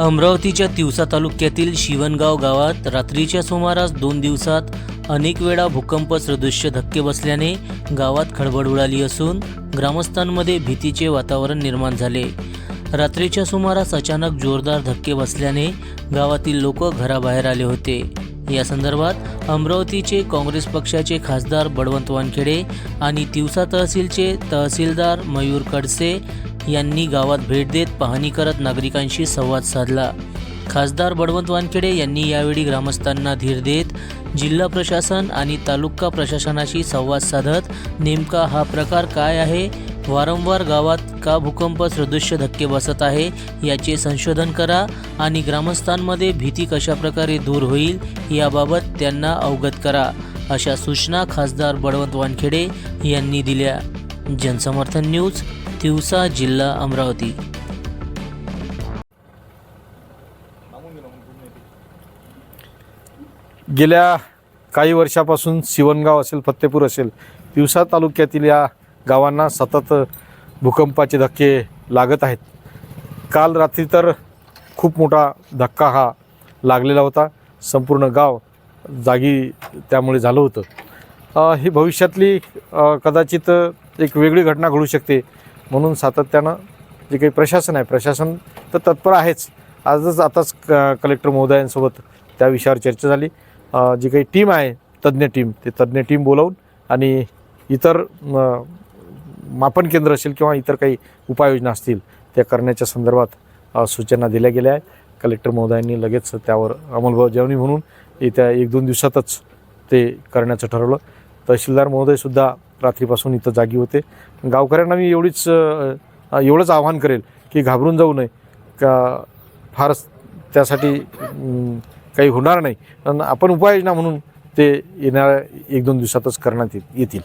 अमरावतीच्या तिवसा तालुक्यातील शिवणगाव गावात रात्रीच्या सुमारास दोन दिवसात अनेक वेळा भूकंप सदृश्य धक्के बसल्याने गावात खळबळ उडाली असून ग्रामस्थांमध्ये भीतीचे वातावरण निर्माण झाले. रात्रीच्या सुमारास अचानक जोरदार धक्के बसल्याने गावातील लोक घराबाहेर आले होते. या संदर्भात अमरावतीचे काँग्रेस पक्षाचे खासदार बळवंत वानखेडे आणि तिवसा तहसीलचे तहसीलदार मयूर कडसे यांनी गावात भेट देत पाहणी करत नागरिकांशी संवाद साधला. खासदार बळवंत वानखेडे यांनी यावेळी ग्रामस्थांना धीर देत जिल्हा प्रशासन आणि तालुका प्रशासनाशी संवाद साधत नेमका हा प्रकार काय आहे वारंवार गावात का भूकंप सदृश्य धक्के बसत आहे याचे संशोधन करा आणि ग्रामस्थांमध्ये भीती कशाप्रकारे दूर होईल याबाबत त्यांना अवगत करा अशा सूचना खासदार बळवंत वानखेडे यांनी दिल्या. जनसमर्थन न्यूज तिवसा जिल्हा अमरावती. गेल्या काही वर्षापासून शिवणगाव असेल फत्तेपूर असेल तिवसा तालुक्यातील या गावांना सतत भूकंपाचे धक्के लागत आहेत. काल रात्री तर खूप मोठा धक्का हा लागलेला होता. संपूर्ण गाव जागी त्यामुळे झालं होतं. ही भविष्यातली कदाचित एक वेगळी घटना घडू शकते म्हणून सातत्यानं जे काही प्रशासन आहे प्रशासन तर तत्पर आहेच. आजच आताच क कलेक्टर महोदयांसोबत त्या विषयावर चर्चा झाली. जी काही टीम आहे तज्ज्ञ टीम ते तज्ज्ञ टीम बोलावून आणि इतर मापन केंद्र असेल किंवा इतर काही उपाययोजना असतील त्या करण्याच्या संदर्भात सूचना दिल्या गेल्या आहेत. कलेक्टर महोदयांनी लगेच त्यावर अंमलबजावणी म्हणून येत्या एक दोन दिवसातच ते करण्याचं ठरवलं. तहसीलदार महोदयसुद्धा रात्रीपासून इथं जागी होते. गावकऱ्यांना मी एवढीच एवढंच आव्हान करेल की घाबरून जाऊ नये. का फारच त्यासाठी काही होणार नाही. पण आपण उपाययोजना म्हणून ते येणाऱ्या एक दोन दिवसातच करण्यात येतील.